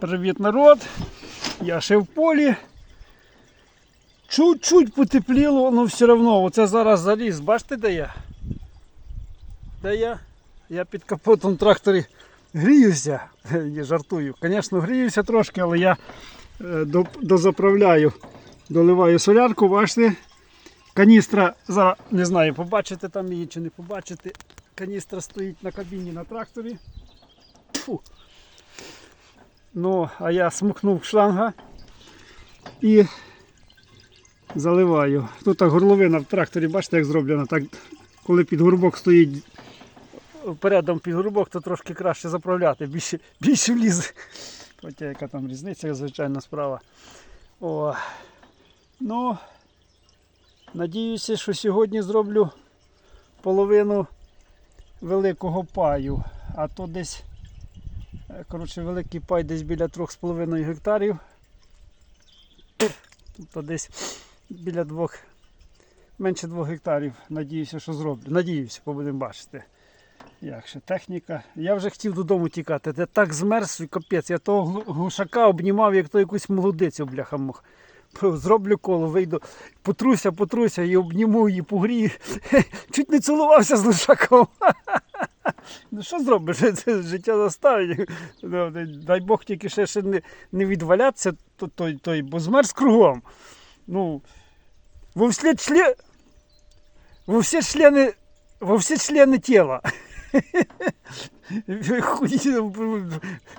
Привіт, народ! Я ще в полі. Чуть-чуть потепліло, але все одно. Оце зараз заліз. Бачите, де я? Де я? Я під капотом тракторі гріюся. Я жартую. Звісно, гріюся трошки, але я е, дозаправляю. Доливаю солярку, бачите? Каністра, зараз не знаю, побачите там її чи не побачите. Каністра стоїть на кабіні на тракторі. Фу. Ну, а я смукнув шланга і заливаю. Тут горловина в тракторі, бачите, як зроблена. Так, коли під горбок стоїть передом під горбок, то трошки краще заправляти, більше, більше влізе. Хоча яка там різниця, звичайна справа. О. Ну, надіюся, що сьогодні зроблю половину великого паю, а то десь. Е, Коротше, великий пай десь біля 3,5 гектарів. Тобто десь біля 2, менше 2 гектарів. Надіюся, що зроблю. Надіюся, побудемо бачити. Як ще техніка. Я вже хотів додому тікати. Де так змерз капець. Я того глу- глушака обнімав, як то якусь молодицю, бляха мух. Зроблю коло, вийду, потруся, потруся і обніму її, погрію. Чуть не цілувався з лишаком. Ну що зробиш? Це життя заставить. Ну, Дай Бог тільки ще, ще не, не відвалятися, то, той, той, бо змерз кругом. Ну, во всі чле... во всі члени, во всі члени тіла.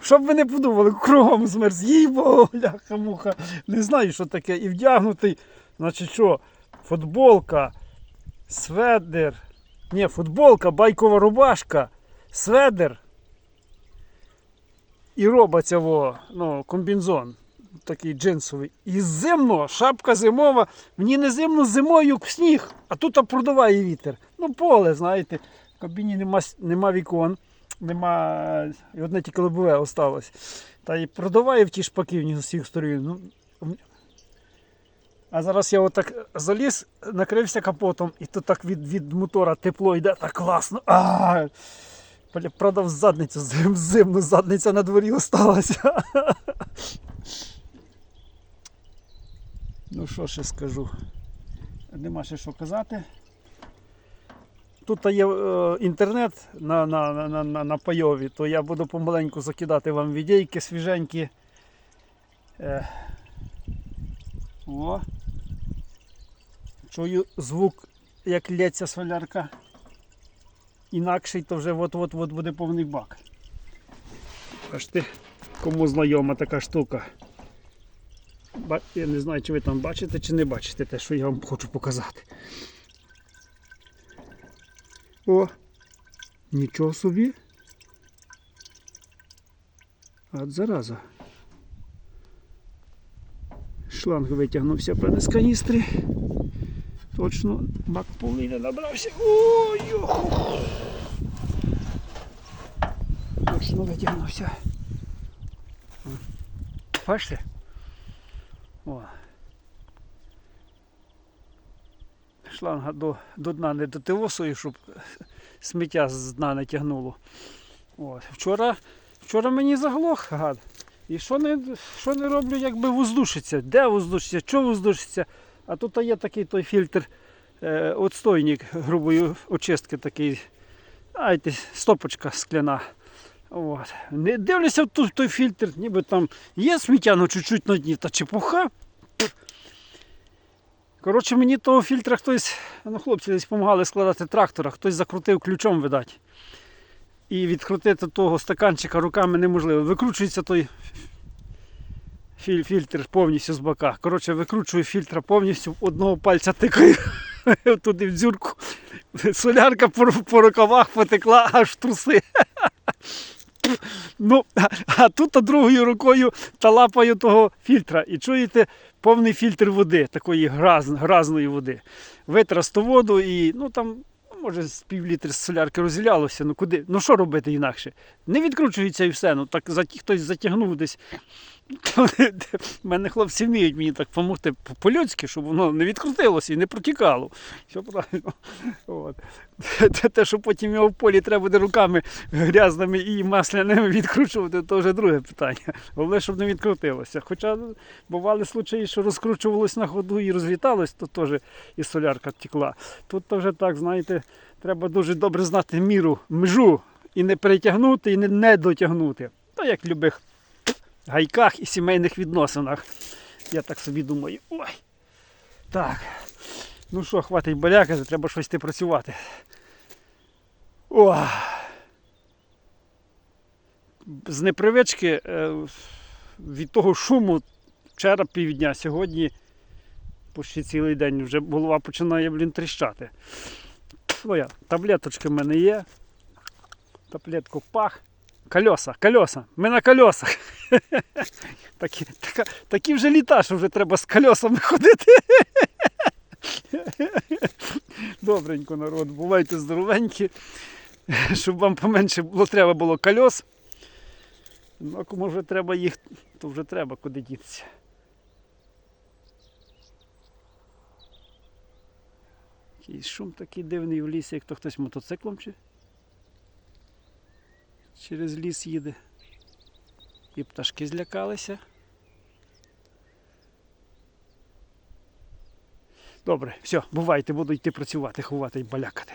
Щоб ви не подумали, кругом змерз, їй бо, ляха муха. Не знаю, що таке. І вдягнутий, значить що, футболка, сведер. Ні, футболка, байкова рубашка, сведер. І роба цього, ну, комбінзон такий джинсовий. І зимно, шапка зимова. Мені не зимно зимою сніг, а тут продуває вітер. Ну, поле, знаєте. В кабіні нема, нема вікон, нема. І одне тільки лобове осталось. Та й продуває в ті шпаки з усіх сторін. Ну, а зараз я отак заліз, накрився капотом, і тут так від, від мотора тепло йде, так класно. А, Бля, Правда, в задницю зим, зимно, задниця на дворі осталася. Ну що ще скажу? Нема ще що казати. Тут є е, інтернет на, на, на, на, на пайові, то я буду помаленьку закидати вам відейки свіженькі. Е, о. Чую звук, як лється солярка. Інакший, то вже от-от-от буде повний бак. Бачите, кому знайома така штука. Я не знаю, чи ви там бачите, чи не бачите те, що я вам хочу показати. О, нічого собі. От зараза. Шланг витягнувся з каністри. Точно бак повний набрався. Ой. Точно витягнувся. Бачите? О. Шланга до, до дна не дотивосує, щоб сміття з дна не тягнуло. От. Вчора, вчора мені заглох гад. І що не, що не роблю, якби воздушиться. Де воздушиться? Що воздушиться? А тут є такий той фільтр, е, отстойник грубої очистки такий. Знаєте, стопочка скляна. От. Не дивлюся в ту- той фільтр, ніби там є сміття, ну чуть-чуть на дні, та чепуха. Коротше, мені того фільтра хтось, ну хлопці десь допомагали складати трактора, хтось закрутив ключом, видать. І відкрутити того стаканчика руками неможливо. Викручується той філь- фільтр повністю з бока. Коротше, викручую фільтра повністю, одного пальця тикаю туди в дзюрку. Солярка по, по рукавах потекла аж труси. Ну, а, тут а другою рукою талапаю того фільтра. І чуєте, повний фільтр води, такої граз, гразної води. Витрас ту воду і ну там, може, з пів літри солярки розділялося. Ну куди? Ну що робити інакше? Не відкручується і все. Ну так хтось затягнув десь В мене хлопці вміють мені так допомогти по-людськи, щоб воно не відкрутилося і не протікало. Все правильно. От. Те, що потім його в полі треба буде руками грязними і масляними відкручувати, то вже друге питання. Головне, щоб не відкрутилося. Хоча бували случаї, що розкручувалось на ходу і розліталось, то теж і солярка текла. Тут то вже так, знаєте, треба дуже добре знати міру, межу і не перетягнути, і не, дотягнути. То як любих гайках і сімейних відносинах. Я так собі думаю. Ой. Так. Ну що, хватить балякати, треба щось йти працювати. О! З непривички е, від того шуму вчора півдня, сьогодні почти цілий день вже голова починає блін, тріщати. Своя, таблеточки в мене є. Таблетку пах. Кольоса, кольоса. Ми на кольосах. Такі, така, такі вже літа, що вже треба з кольосами ходити. Добренько, народ, бувайте здоровенькі, щоб вам поменше було, треба було кольос. Ну, а кому вже треба їх, то вже треба куди дітися. Якийсь шум такий дивний в лісі, як то хтось мотоциклом чи через ліс їде. І пташки злякалися. Добре, все, бувайте, буду йти працювати, ховати і балякати.